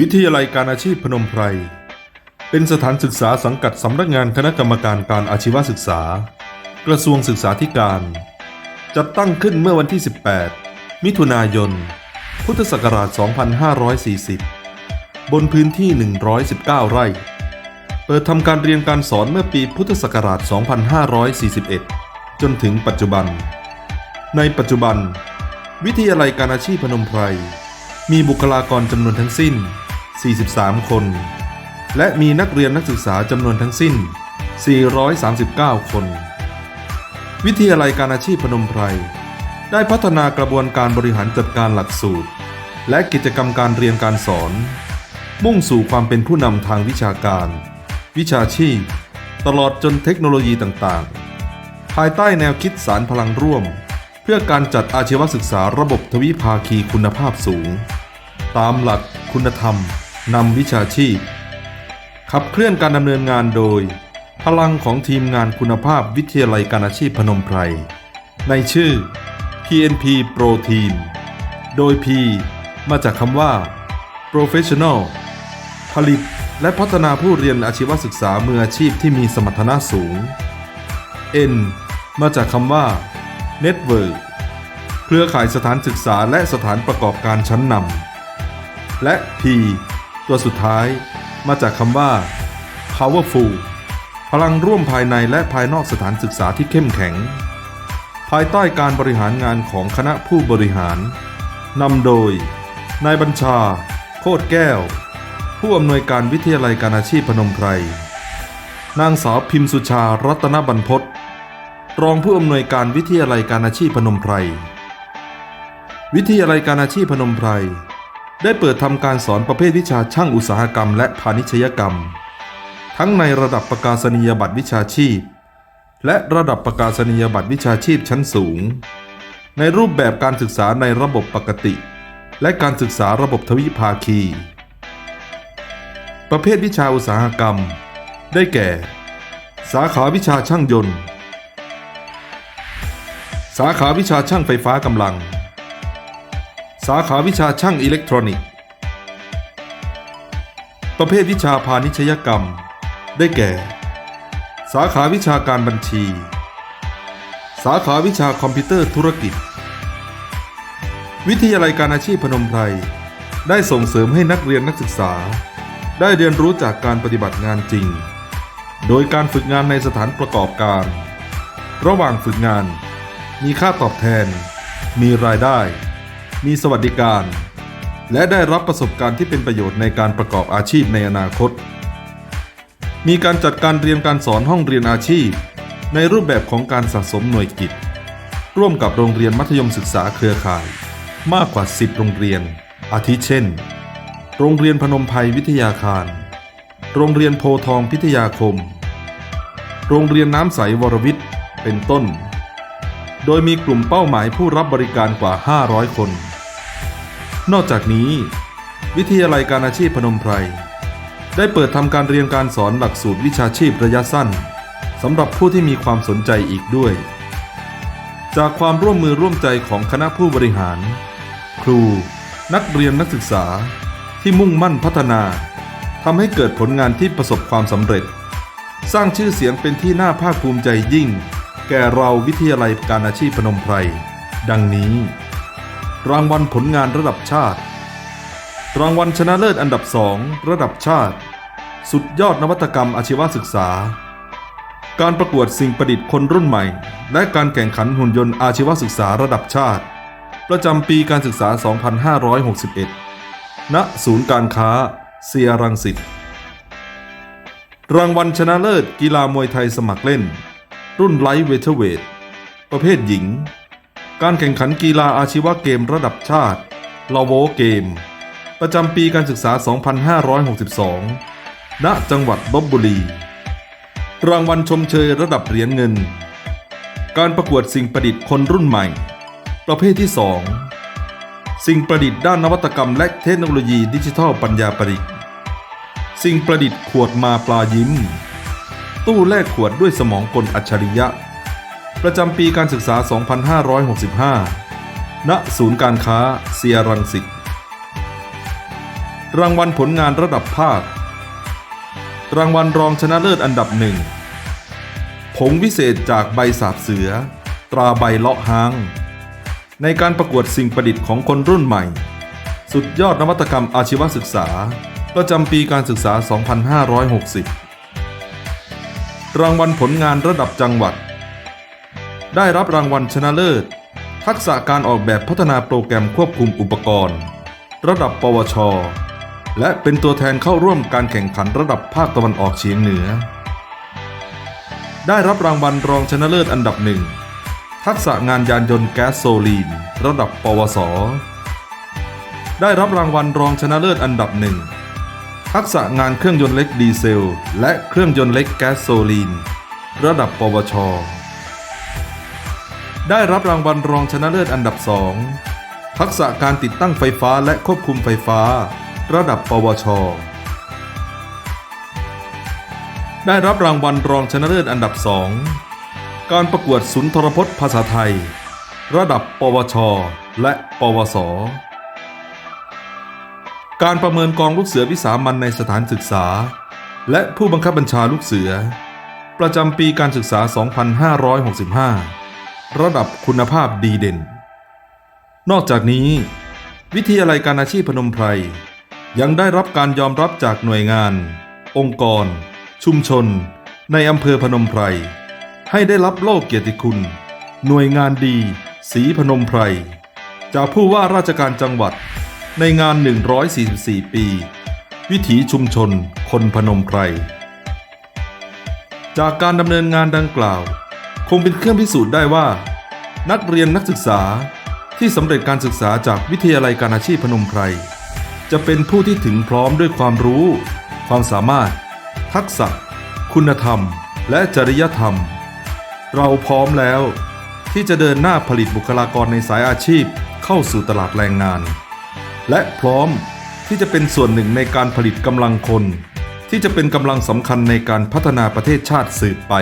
วิทยาลัยการอาชีพพนมไพร เป็นสถานศึกษาสังกัดสำนักงานคณะกรรมการการอาชีวศึกษา กระทรวงศึกษาธิการ จัดตั้งขึ้นเมื่อวันที่ 18 มิถุนายน พุทธศักราช 2540 บนพื้นที่ 119 ไร่ เปิดทำการเรียนการสอนเมื่อปีพุทธศักราช 2541 จนถึงปัจจุบัน ในปัจจุบัน วิทยาลัยการอาชีพพนมไพรมีบุคลากรจำนวนทั้งสิ้น 43 คน และมีนักเรียนนักศึกษาจำนวนทั้งสิ้น 439 คน วิทยาลัยการอาชีพพนมไพร ได้พัฒนากระบวนการบริหารจัดการหลักสูตร และกิจกรรมการเรียนการสอน มุ่งสู่ความเป็นผู้นำทางวิชาการ วิชาชีพ ตลอดจนเทคโนโลยีต่างๆ ภายใต้แนวคิดสารพลังร่วม เพื่อการจัดอาชีวศึกษาระบบทวิภาคีคุณภาพสูง ตามหลักคุณธรรม นำวิชาชีพ ขับเคลื่อนการดำเนินงานโดย พลังของทีมงานคุณภาพวิทยาลัยการอาชีพพนมไพร ในชื่อ PNP Pro Team โดย P มาจากคำว่า Professional ผลิตและพัฒนาผู้เรียนอาชีวศึกษามืออาชีพที่มีสมรรถนะสูง N มาจากคำว่า Network เครือข่ายสถานศึกษาและสถานประกอบการชั้นนำและ P ตัวสุดท้ายมาจากคำว่า powerful พลังร่วมภายในและภายนอกสถานศึกษาที่เข้มแข็ง ภายใต้การบริหารงานของคณะผู้บริหารนำโดย นายบัญชา โคตรแก้ว ผู้อำนวยการวิทยาลัยการอาชีพพนมไพร นางสาวพิมสุชารัตนบรรพตรองผู้อำนวยการวิทยาลัยการอาชีพพนมไพร วิทยาลัยการอาชีพพนมไพร ได้เปิดทำการสอนประเภทวิชาช่างอุตสาหกรรมและพาณิชยกรรม ทั้งในระดับประกาศนียบัตรวิชาชีพ และระดับประกาศนียบัตรวิชาชีพชั้นสูง ในรูปแบบการศึกษาในระบบปกติ และการศึกษาระบบทวิภาคี ประเภทวิชาอุตสาหกรรม ได้แก่ สาขาวิชาช่างยนต์ สาขาวิชาช่างไฟฟ้ากำลัง สาขาวิชาช่างอิเล็กทรอนิกส์ ประเภทวิชาพาณิชยกรรม ได้แก่ สาขาวิชาการบัญชี สาขาวิชาคอมพิวเตอร์ธุรกิจ วิทยาลัยการอาชีพพนมไพรได้ส่งเสริมให้นักเรียนนักศึกษา ได้เรียนรู้จากการปฏิบัติงานจริง โดยการฝึกงานในสถานประกอบการ ระหว่างฝึกงาน มีค่าตอบแทน มีรายได้ มีสวัสดิการ และได้รับประสบการณ์ที่เป็นประโยชน์ในการประกอบอาชีพในอนาคต มีการจัดการเรียนการสอนห้องเรียนอาชีพ ในรูปแบบของการสะสมหน่วยกิจ ร่วมกับโรงเรียนมัธยมศึกษาเครือข่าย มากกว่า 10 โรงเรียน อาทิเช่น โรงเรียนพนมไพรวิทยาคาร โรงเรียนโพทองพิทยาคม โรงเรียนน้ำใสวรวิทย์ เป็นต้นโดยมีกลุ่มเป้าหมายผู้รับบริการกว่า 500 คน นอกจากนี้ วิทยาลัยการอาชีพพนมไพร ได้เปิดทำการเรียนการสอนหลักสูตรวิชาชีพระยะสั้นสำหรับผู้ที่มีความสนใจอีกด้วย จากความร่วมมือร่วมใจของคณะผู้บริหาร ครู นักเรียนนักศึกษาที่มุ่งมั่นพัฒนาทำให้เกิดผลงานที่ประสบความสำเร็จ สร้างชื่อเสียงเป็นที่น่าภาคภูมิใจยิ่ง แก่เราวิทยาลัยการอาชีพพนมไพร ดังนี้ รางวัลผลงานระดับชาติ รางวัลชนะเลิศอันดับสองระดับชาติ สุดยอดนวัตกรรมอาชีวศึกษา การประกวดสิ่งประดิษฐ์คนรุ่นใหม่ และการแข่งขันหุ่นยนต์อาชีวศึกษาระดับชาติ ประจำปีการศึกษา 2561 ณ ศูนย์การค้า เซียรังสิตรางวัลชนะเลิศกีฬามวยไทยสมัครเล่น รุ่นไลท์เวทเวทประเภทหญิง การแข่งขันกีฬาอาชีวะเกมระดับชาติลาโวเกม ประจำปีการศึกษา 2562 ณ จังหวัดลบบุรี รางวัลชมเชยระดับเหรียญเงิน การประกวดสิ่งประดิษฐ์คนรุ่นใหม่ ประเภทที่ 2 สิ่งประดิษฐ์ด้านนวัตกรรมและเทคโนโลยีดิจิทัลปัญญาประดิษฐ์ สิ่งประดิษฐ์ขวดมาปลายิ้ม ตู้แลกขวดด้วยสมองกลอัจฉริยะ ประจำปีการศึกษา 2565 ณ ศูนย์การค้าเซียรังสิต รางวัลผลงานระดับภาค รางวัลรองชนะเลิศอันดับหนึ่ง ผงวิเศษจากใบสาบเสือ ตราใบเลาะหาง ในการประกวดสิ่งประดิษฐ์ของคนรุ่นใหม่ สุดยอดนวัตกรรมอาชีวศึกษา ประจำปีการศึกษา 2560 รางวัลผลงานระดับจังหวัด ได้รับรางวัลชนะเลิศ ทักษะการออกแบบพัฒนาโปรแกรมควบคุมอุปกรณ์ ระดับปวช และเป็นตัวแทนเข้าร่วมการแข่งขันระดับภาคตะวันออกเฉียงเหนือ ได้รับรางวัลรองชนะเลิศอันดับหนึ่ง ทักษะงานยานยนต์แก๊สโซลีน ระดับปวส ได้รับรางวัลรองชนะเลิศอันดับหนึ่งทักษะงานเครื่องยนต์เล็กดีเซล และเครื่องยนต์เล็กแก๊สโซลีน ระดับปวช ได้รับรางวัลรองชนะเลิศอันดับสองทักษะการติดตั้งไฟฟ้าและควบคุมไฟฟ้า ระดับปวช ได้รับรางวัลรองชนะเลิศอันดับสองการประกวดสุนทรพจน์ภาษาไทย ระดับ ปวช และ ปวส การประเมินกองลูกเสือวิสามันในสถานศึกษา และผู้บังคับบัญชาลูกเสือ ประจำปีการศึกษา 2565 ระดับคุณภาพดีเด่น นอกจากนี้ วิทยาลัยการอาชีพพนมไพร ยังได้รับการยอมรับจากหน่วยงาน องค์กร ชุมชน ในอำเภอพนมไพร ให้ได้รับโล่เกียรติคุณ หน่วยงานดีสีพนมไพร จากผู้ว่าราชการจังหวัดในงาน 144 ปี วิถีชุมชนคนพนมไพร จากการดำเนินงานดังกล่าว งเป็นเครื่องพิสูจน์ได้ว่า นักเรียนนักศึกษาที่สำเร็จการศึกษาจากวิทยาลัยการอาชีพพนมไพร จะเป็นผู้ที่ถึงพร้อมด้วยความรู้ ความสามารถ ทักษะ คุณธรรม และจริยธรรม เราพร้อมแล้ว ที่จะเดินหน้าผลิตบุคลากรในสายอาชีพเข้าสู่ตลาดแรงงาน และพร้อมที่จะเป็นส่วนหนึ่งในการผลิตกำลังคน ที่จะเป็นกำลังสำคัญในการพัฒนาประเทศชาติสืบไป